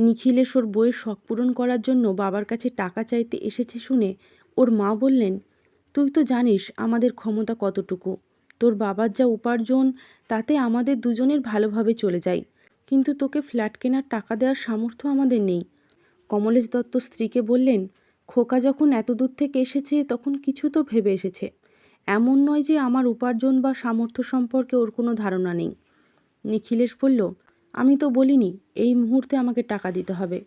নিখিলেশ ওর বইয়ের শখ পূরণ করার জন্য বাবার কাছে টাকা চাইতে এসেছে শুনে ওর মা বললেন, তুই তো জানিস আমাদের ক্ষমতা কতটুকু। তোর বাবার যা উপার্জন, তাতে আমাদের দুজনের ভালোভাবে চলে যায়। কিন্তু তোকে ফ্ল্যাট কেনার টাকা দেওয়ার সামর্থ্য আমাদের নেই। কমলেশ দত্ত স্ত্রীকে বললেন, খোকা যখন এত দূর থেকে এসেছে, তখন কিছু তো ভেবে এসেছে। এমন নয় যে আমার উপার্জন বা সামর্থ্য সম্পর্কে ওর কোনো ধারণা নেই। নিখিলেশ বলল আমি তো বলিনি, এই মুহূর্তে আমাকে টাকা দিতে হবে।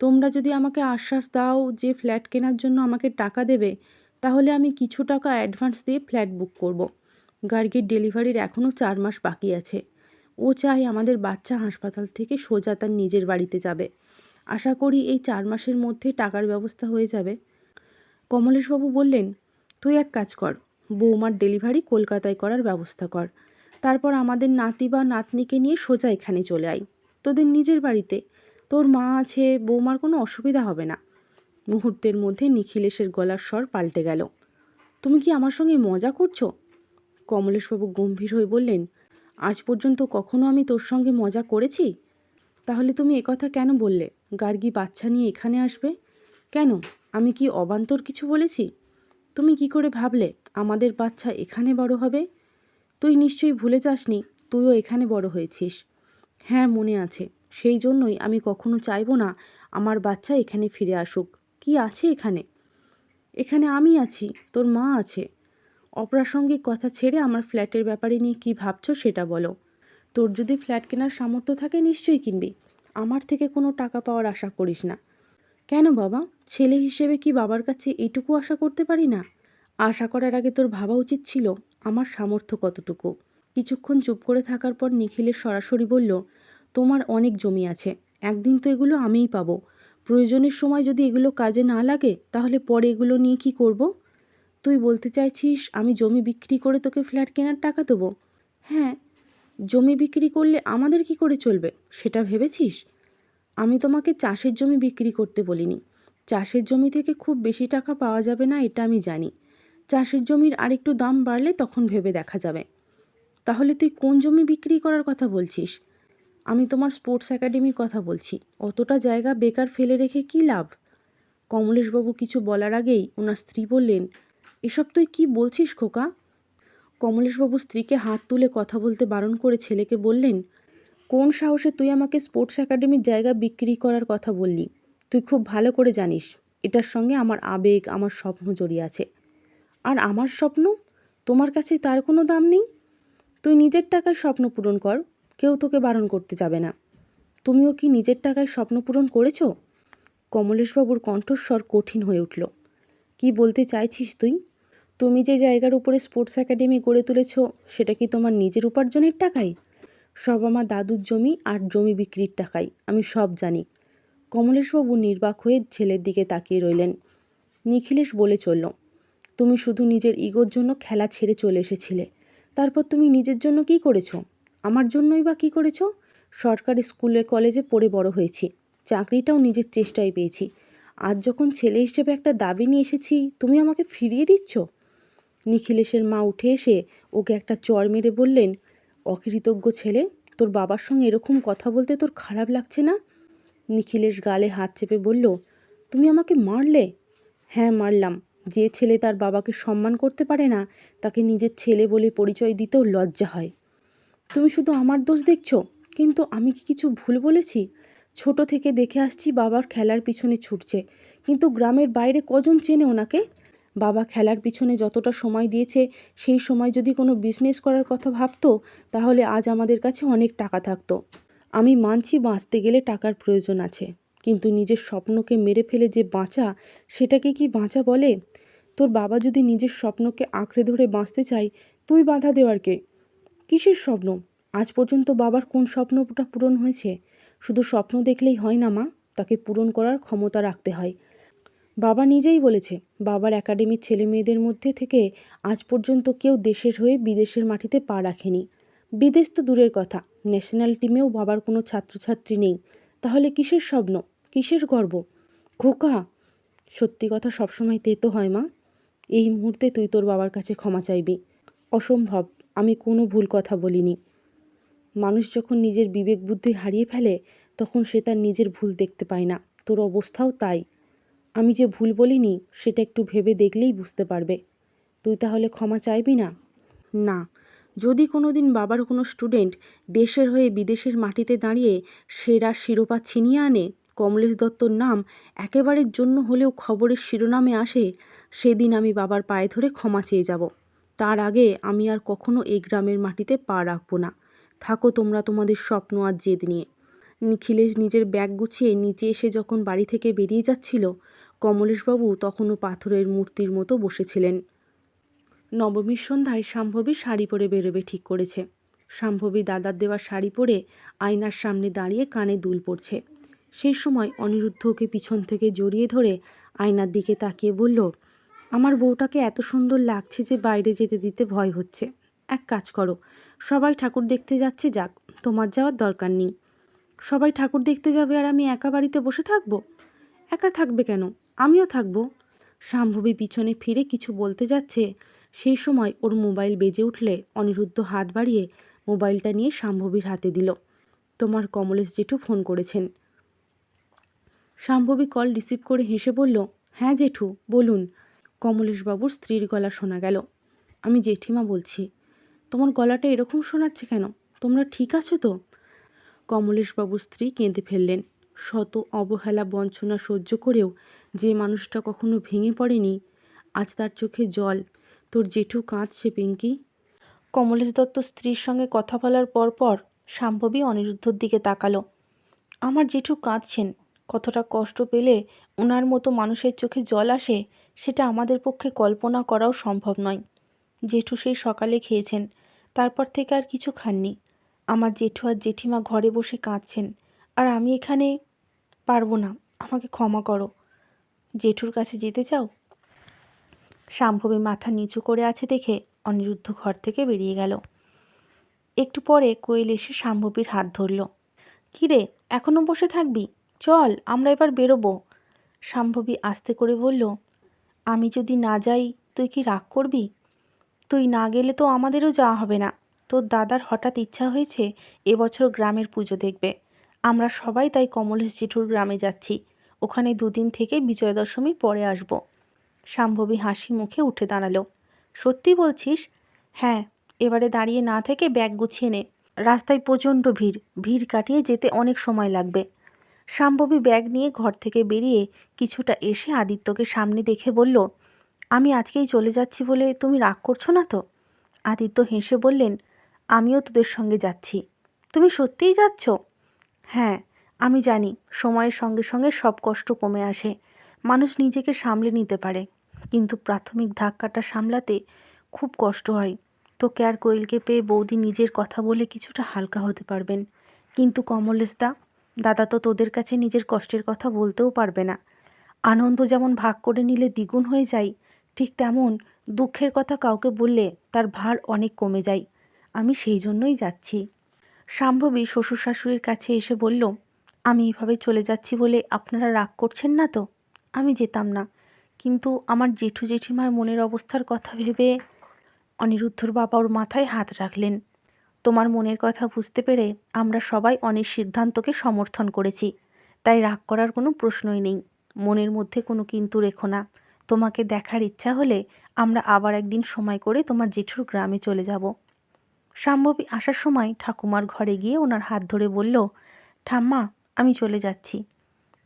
তোমরা যদি আমাকে আশ্বাস দাও যে ফ্ল্যাট কেনার জন্য আমাকে টাকা দেবে, তাহলে আমি কিছু টাকা অ্যাডভান্স দিয়ে ফ্ল্যাট বুক করব। গার্গির ডেলিভারির এখনও চার মাস বাকি আছে। ও চাই আমাদের বাচ্চা হাসপাতাল থেকে সোজা তার নিজের বাড়িতে যাবে। আশা করি এই চার মাসের মধ্যে টাকার ব্যবস্থা হয়ে যাবে। কমলেশবাবু বললেন, তুই এক কাজ কর, বৌমার ডেলিভারি কলকাতায় করার ব্যবস্থা কর। তারপর আমাদের নাতি বা নাতনিকে নিয়ে সোজা এখানে চলে আয়। তোদের নিজের বাড়িতে। তোর মা আছে, বৌমার কোনো অসুবিধা হবে না। মুহূর্তের মধ্যে নিখিলেশের গলার স্বর পাল্টে গেল। তুমি কি আমার সঙ্গে মজা করছ? কমলেশবাবু গম্ভীর হয়ে বললেন, আজ পর্যন্ত কখনো আমি তোর সঙ্গে মজা করেছি? তাহলে তুমি একথা কেন বললে? গার্গী বাচ্চা নিয়ে এখানে আসবে? কেন? আমি কি অবান্তর কিছু বলেছি? তুমি কি করে ভাবলে আমাদের বাচ্চা এখানে বড় হবে? তুই নিশ্চয়ই ভুলে যাসনি, তুইও এখানে বড় হয়েছিস। হ্যাঁ মনে আছে। সেই জন্যই আমি কখনো চাইব না আমার বাচ্চা এখানে ফিরে আসুক। কি আছে এখানে? এখানে আমি আছি, তোর মা আছে। অপ্রাসঙ্গিক কথা ছেড়ে আমার ফ্ল্যাটের ব্যাপারে নিয়ে কি ভাবছ সেটা বলো। তোর যদি ফ্ল্যাট কেনার সামর্থ্য থাকে নিশ্চয়ই কিনবি। আমার থেকে কোনো টাকা পাওয়ার আশা করিস না। কেন বাবা? ছেলে হিসেবে কি বাবার কাছে এইটুকু আশা করতে পারি না? আশা করার আগে তোর ভাবা উচিত ছিল। আমার সামর্থ্য কতটুকু? কিছুক্ষণ চুপ করে থাকার পর নিখিলের সরাসরি বলল, তোমার অনেক জমি আছে, একদিন তো এগুলো আমিই পাবো। প্রয়োজনের সময় যদি এগুলো কাজে না লাগে, তাহলে পরে এগুলো নিয়ে কি করব। তুই বলতে চাইছিস আমি জমি বিক্রি করে তোকে ফ্ল্যাট কেনার টাকা দেবো? হ্যাঁ জমি বিক্রি করলে আমাদের কি করে চলবে, সেটা ভেবেছিস? আমি তোমাকে চাষের জমি বিক্রি করতে বলিনি। চাষের জমি থেকে খুব বেশি টাকা পাওয়া যাবে না, এটা আমি জানি। চাষের জমির আরেকটু দাম বাড়লে তখন ভেবে দেখা যাবে। তাহলে তুই কোন জমি বিক্রি করার কথা বলছিস? আমি তোমার স্পোর্টস একাডেমির কথা বলছি। অতটা জায়গা বেকার ফেলে রেখে কী লাভ? কমলেশবাবু কিছু বলার আগেই ওনার স্ত্রী বললেন, এসব তুই কি বলছিস খোকা? কমলেশবাবু স্ত্রীকে হাত তুলে কথা বলতে বারণ করে ছেলেকে বললেন, কোন সাহসে তুই আমাকে স্পোর্টস একাডেমির জায়গা বিক্রি করার কথা বললি? তুই খুব ভালো করে জানিস, এটার সঙ্গে আমার আবেগ, আমার স্বপ্ন জড়িয়ে আছে। আর আমার স্বপ্ন? তোমার কাছে তার কোনো দাম নেই? তুই নিজের টাকায় স্বপ্ন পূরণ কর, কেউ তোকে বারণ করতে যাবে না। তুমিও কি নিজের টাকায় স্বপ্ন পূরণ করেছ? কমলেশবাবুর কণ্ঠস্বর কঠিন হয়ে উঠল। কি বলতে চাইছিস তুই? তুমি যে জায়গার উপরে স্পোর্টস একাডেমি গড়ে তুলেছ, সেটা কি তোমার নিজের উপার্জনের টাকাই? সব আমার দাদুর জমি আর জমি বিক্রির টাকাই, আমি সব জানি। কমলেশবাবু নির্বাক হয়ে ছেলের দিকে তাকিয়ে রইলেন। নিখিলেশ বলে চলল তুমি শুধু নিজের ইগোর জন্য খেলা ছেড়ে চলে এসেছিলে। তারপর তুমি নিজের জন্য কি করেছ? আমার জন্যই বা কী করেছ? সরকারি স্কুলে, কলেজে পড়ে বড় হয়েছি। চাকরিটাও নিজের চেষ্টায় পেয়েছি। আজ যখন ছেলে হিসেবে একটা দাবি নিয়ে এসেছি, তুমি আমাকে ফিরিয়ে দিচ্ছ? নিখিলেশের মা উঠে এসে ওকে একটা চর মেরে বললেন, অকৃতজ্ঞ ছেলে, তোর বাবার সঙ্গে এরকম কথা বলতে তোর খারাপ লাগছে না? নিখিলেশ গালে হাত চেপে বলল, তুমি আমাকে মারলে? হ্যাঁ মারলাম। যে ছেলে তার বাবাকে সম্মান করতে পারে না, তাকে নিজের ছেলে বলে পরিচয় দিতেও লজ্জা হয়। তুমি শুধু আমার দোষ দেখছ, কিন্তু আমি কি কিছু ভুল বলেছি? ছোট থেকে দেখে আসছি বাবার খেলার পিছনে ছুটছে, কিন্তু গ্রামের বাইরে কজন চেনে ওনাকে? বাবা খেলার পিছনে যতটা সময় দিয়েছে, সেই সময় যদি কোনো বিজনেস করার কথা ভাবতো, তাহলে আজ আমাদের কাছে অনেক টাকা থাকতো। আমি মানছি বাঁচতে গেলে টাকার প্রয়োজন আছে। কিন্তু নিজের স্বপ্নকে মেরে ফেলে যে বাঁচা, সেটাকে কি বাঁচা বলে? তোর বাবা যদি নিজের স্বপ্নকে আঁকড়ে ধরে বাঁচতে চায়, তুই বাধা দেওয়ার কে? কিসের স্বপ্ন? আজ পর্যন্ত বাবার কোন স্বপ্নটা পূরণ হয়েছে? শুধু স্বপ্ন দেখলেই হয় না, মা। তাকে পূরণ করার ক্ষমতা রাখতে হয়। বাবা নিজেই বলেছে, বাবার একাডেমির ছেলে মেয়েদের মধ্যে থেকে আজ পর্যন্ত কেউ দেশের হয়ে বিদেশের মাটিতে পা রাখেনি। বিদেশ তো দূরের কথা, ন্যাশনাল টিমেও বাবার কোনো ছাত্রছাত্রী নেই। তাহলে কিসের স্বপ্ন? কিসের গর্ব? খোকা! সত্যি কথা সবসময় তেতো হয়, মা। এই মুহূর্তে তুই তোর বাবার কাছে ক্ষমা চাইবি। অসম্ভব, আমি কোনো ভুল কথা বলিনি। মানুষ যখন নিজের বিবেক বুদ্ধি হারিয়ে ফেলে, তখন সে তার নিজের ভুল দেখতে পায় না। তোর অবস্থাও তাই। আমি যে ভুল বলিনি, সেটা একটু ভেবে দেখলেই বুঝতে পারবে। তুই তাহলে ক্ষমা চাইবি না? না। যদি কোনো দিন বাবার কোনো স্টুডেন্ট দেশের হয়ে বিদেশের মাটিতে দাঁড়িয়ে সেরা শিরোপা ছিনিয়ে আনে কমলেশ দত্তর নাম একেবারের জন্য হলেও খবরের শিরোনামে আসে, সেদিন আমি বাবার পায়ে ধরে ক্ষমা চেয়ে যাব। তার আগে আমি আর কখনো এই গ্রামের মাটিতে পা রাখব না। থাকো তোমরা তোমাদের স্বপ্ন আর জেদ নিয়ে। নিখিলেশ নিজের ব্যাগ গুছিয়ে নিচে এসে যখন বাড়ি থেকে বেরিয়ে যাচ্ছিল, কমলেশবাবু তখনও পাথরের মূর্তির মতো বসেছিলেন। নবমীর সন্ধ্যায় শাম্ভবী শাড়ি পরে বেরোবে ঠিক করেছে। শাম্ভবী দাদার দেওয়া শাড়ি পরে আয়নার সামনে দাঁড়িয়ে কানে দুল পড়ছে। সেই সময় অনিরুদ্ধ ওকে পিছন থেকে জড়িয়ে ধরে আয়নার দিকে তাকিয়ে বলল, আমার বউটাকে এত সুন্দর লাগছে যে বাইরে যেতে দিতে ভয় হচ্ছে। এক কাজ করো, সবাই ঠাকুর দেখতে যাচ্ছে যাক, তোমার যাওয়ার দরকার নেই। সবাই ঠাকুর দেখতে যাবে আর আমি একা বাড়িতে বসে থাকব? একা থাকবে কেন? আমিও থাকব? শাম্ভবী পিছনে ফিরে কিছু বলতে যাচ্ছে। সেই সময় ওর মোবাইল বেজে উঠলে অনিরুদ্ধ হাত বাড়িয়ে মোবাইলটা নিয়ে শাম্ভবীর হাতে দিল। তোমার কমলেশ জেঠু ফোন করেছেন। শাম্ভবী কল রিসিভ করে হেসে বলল হ্যাঁ জেঠু, বলুন। কমলেশবাবুর স্ত্রীর গলা শোনা গেল। আমি জেঠিমা বলছি। তোমার গলাটা এরকম শোনাচ্ছে কেন? তোমরা ঠিক আছো তো? কমলেশবাবুর স্ত্রী কেঁদে ফেললেন। শত অবহেলা বঞ্চনা সহ্য করেও যে মানুষটা কখনো ভেঙে পড়েনি, আজ তার চোখে জল। তোর জেঠু কাঁদছে, পিঙ্কি? কমলেশ দত্ত স্ত্রীর সঙ্গে কথা বলার পরপর শাম্ভবী অনিরুদ্ধর দিকে তাকালো। আমার জেঠু কাঁদছেন। কতটা কষ্ট পেলে ওনার মতো মানুষের চোখে জল আসে, সেটা আমাদের পক্ষে কল্পনা করাও সম্ভব নয়। জেঠু সেই সকালে খেয়েছেন, তারপর থেকে আর কিছু খাননি। আমার জেঠু আর জেঠিমা ঘরে বসে কাঁদছেন, আর আমি এখানে পারব না, আমাকে ক্ষমা করো। জেঠুর কাছে যেতে চাও? শাম্ভবী মাথা নিচু করে আছে দেখে অনিরুদ্ধ ঘর থেকে বেরিয়ে গেল। একটু পরে কোয়েল এসে শাম্ভবীর হাত ধরল। কিরে এখনও বসে থাকবি? চল, আমরা এবার বেরোবো। শাম্ভবী আস্তে করে বলল, আমি যদি না যাই, তুই কি রাগ করবি? তুই না গেলে তো আমাদেরও যাওয়া হবে না। তোর দাদার হঠাৎ ইচ্ছা হয়েছে এবছর গ্রামের পুজো দেখবে। আমরা সবাই তাই কমলেশ জেঠুর গ্রামে যাচ্ছি। ওখানে দুদিন থেকে বিজয়া দশমীর পরে আসব। শাম্ভবী হাসি মুখে উঠে দাঁড়াল। সত্যি বলছিস? হ্যাঁ এবারে দাঁড়িয়ে না থেকে ব্যাগ গুছিয়ে নে। রাস্তায় প্রচণ্ড ভিড়। ভিড় কাটিয়ে যেতে অনেক সময় লাগবে। শাম্ভবী ব্যাগ নিয়ে ঘর থেকে বেরিয়ে কিছুটা এসে আদিত্যকে সামনে দেখে বলল, আমি আজকেই চলে যাচ্ছি বলে তুমি রাগ করছ না তো? আদিত্য হেসে বললেন, আমিও তোদের সঙ্গে যাচ্ছি। তুমি সত্যিই যাচ্ছ? হ্যাঁ আমি জানি, সময়ের সঙ্গে সঙ্গে সব কষ্ট কমে আসে। মানুষ নিজেকে সামলে নিতে পারে। কিন্তু প্রাথমিক ধাক্কাটা সামলাতে খুব কষ্ট হয়। তোকে আর কোয়েলকে পেয়ে বৌদি নিজের কথা বলে কিছুটা হালকা হতে পারবেন। কিন্তু কমলেশদা দাদা তো তোদের কাছে নিজের কষ্টের কথা বলতেও পারবে না। আনন্দ যেমন ভাগ করে নিলে দ্বিগুণ হয়ে যায়, ঠিক তেমন দুঃখের কথা কাউকে বললে তার ভার অনেক কমে যায়। আমি সেই জন্যই যাচ্ছি। শাম্ভবী শ্বশুর শাশুড়ির কাছে এসে বলল, আমি এভাবে চলে যাচ্ছি বলে আপনারা রাগ করছেন না তো? আমি যেতাম না। কিন্তু আমার জেঠু জেঠিমার মনের অবস্থার কথা ভেবে অনিরুদ্ধর বাবা ওর মাথায় হাত রাখলেন। তোমার মনের কথা বুঝতে পেরে আমরা সবাই অনেক সিদ্ধান্তকে সমর্থন করেছি। তাই রাগ করার কোনো প্রশ্নই নেই। মনের মধ্যে কোনো কিন্তু রেখো না। তোমাকে দেখার ইচ্ছা হলে আমরা আবার একদিন সময় করে তোমার জেঠুর গ্রামে চলে যাব। শাম্ভবী আসার সময় ঠাকুমার ঘরে গিয়ে ওনার হাত ধরে বলল, ঠাম্মা, আমি চলে যাচ্ছি।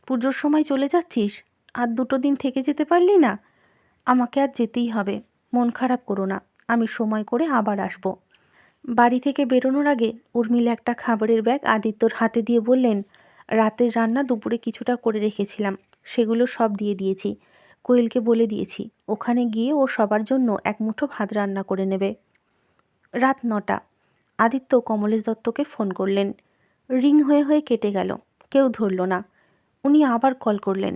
পুজোর সময় চলে যাচ্ছিস? আর দুটো দিন থেকে যেতে পারলি না? আমাকে আর যেতেই হবে। মন খারাপ করো না। আমি সময় করে আবার আসব। বাড়ি থেকে বেরোনোর আগে উর্মিলা একটা খাবারের ব্যাগ আদিত্যর হাতে দিয়ে বললেন, রাতের রান্না দুপুরে কিছুটা করে রেখেছিলাম, সেগুলো সব দিয়ে দিয়েছি কোয়েলকে বলে দিয়েছি, ওখানে গিয়ে ও সবার জন্য এক মুঠো ভাত রান্না করে নেবে রাত নটা। আদিত্য কমলেশ দত্তকে ফোন করলেন। রিং হয়ে হয়ে কেটে গেল, কেউ ধরল না। উনি আবার কল করলেন।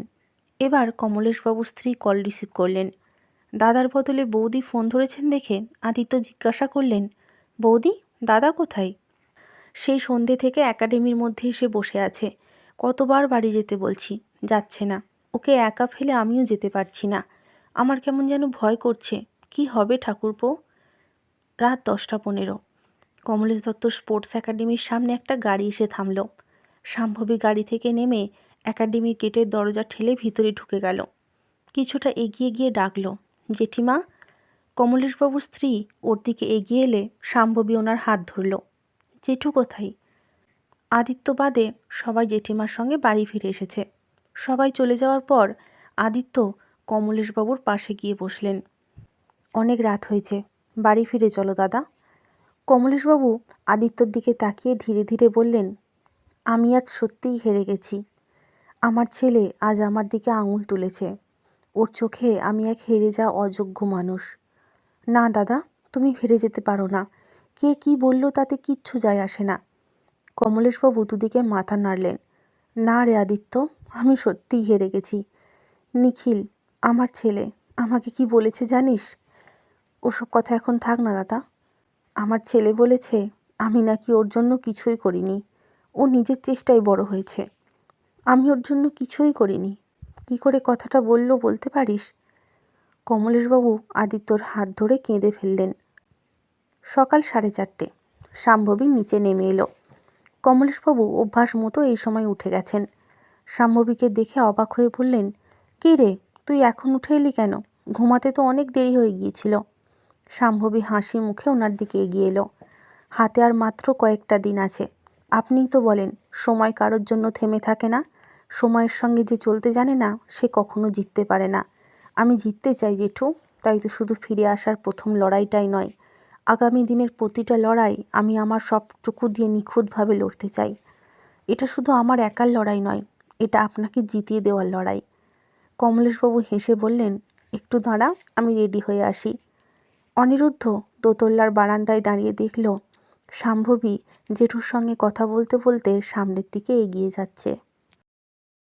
এবার কমলেশবাবুর স্ত্রী কল রিসিভ করলেন। দাদার বদলে বৌদি ফোন ধরেছেন দেখে আদিত্য জিজ্ঞাসা করলেন বৌদি, দাদা কোথায়? সেই সন্ধে থেকে একাডেমির মধ্যে এসে বসে আছে। কতবার বাড়ি যেতে বলছি, যাচ্ছে না। ওকে একা ফেলে আমিও যেতে পারছি না। আমার কেমন যেন ভয় করছে। কি হবে ঠাকুরপো? রাত দশটা পনেরো। কমলেশ দত্ত স্পোর্টস একাডেমির সামনে একটা গাড়ি এসে থামলো। শাম্ভবী গাড়ি থেকে নেমে একাডেমির গেটের দরজা ঠেলে ভিতরে ঢুকে গেল। কিছুটা এগিয়ে গিয়ে ডাকল, জেঠিমা কমলেশবাবুর স্ত্রী ওর দিকে এগিয়ে এলে শাম্ভবী ওনার হাত ধরল। জেঠু কোথায়? আদিত্য বাদে সবাই জেঠিমার সঙ্গে বাড়ি ফিরে এসেছে। সবাই চলে যাওয়ার পর আদিত্য কমলেশবাবুর পাশে গিয়ে বসলেন। অনেক রাত হয়েছে, বাড়ি ফিরে চলো দাদা। কমলেশবাবু আদিত্যর দিকে তাকিয়ে ধীরে ধীরে বললেন, আমি আজ সত্যিই হেরে গেছি। আমার ছেলে আজ আমার দিকে আঙুল তুলেছে। ওর চোখে আমি এক হেরে যাওয়া অযোগ্য মানুষ। না, দাদা, তুমি হেরে যেতে পারো না। কে কি বলল তাতে কিচ্ছু যায় আসে না। কমলেশবাবু দুদিকে মাথা নাড়লেন। না রে আদিত্য, আমি সত্যিই হেরে গেছি। নিখিল, আমার ছেলে, আমাকে কি বলেছে জানিস? ওসব কথা এখন থাক না, দাদা। আমার ছেলে বলেছে, আমি নাকি ওর জন্য কিছুই করিনি। ও নিজের চেষ্টায় বড় হয়েছে। আমি ওর জন্য কিছুই করিনি। কি করে কথাটা বলল বলতে পারিস? কমলেশবাবু আদিত্যর হাত ধরে কেঁদে ফেললেন। সকাল সাড়ে চারটে। শাম্ভবী নিচে নেমে এলো। কমলেশবাবু অভ্যাস মতো এই সময় উঠে গেছেন। শাম্ভবীকে দেখে অবাক হয়ে বললেন, কী রে, তুই এখন উঠে এলি কেন? ঘুমাতে তো অনেক দেরি হয়ে গিয়েছিল। শাম্ভবী হাসি মুখে ওনার দিকে এগিয়ে এলো। হাতে আর মাত্র কয়েকটা দিন আছে। আপনিই তো বলেন, সময় কারোর জন্য থেমে থাকে না। সময়ের সঙ্গে যে চলতে জানে না, সে কখনো জিততে পারে না। আমি জিততে চাই, জেঠু। তাই তো শুধু ফিরে আসার প্রথম লড়াইটাই নয়। আগামী দিনের প্রতিটা লড়াই আমি আমার সবটুকু দিয়ে নিখুঁতভাবে লড়তে চাই। এটা শুধু আমার একার লড়াই নয়, এটা আপনাকে জিতিয়ে দেওয়ার লড়াই। কমলেশবাবু হেসে বললেন, একটু দাঁড়া, আমি রেডি হয়ে আসি। অনিরুদ্ধ দোতল্লার বারান্দায় দাঁড়িয়ে দেখল শাম্ভবী জেঠুর সঙ্গে কথা বলতে বলতে সামনের দিকে এগিয়ে যাচ্ছে।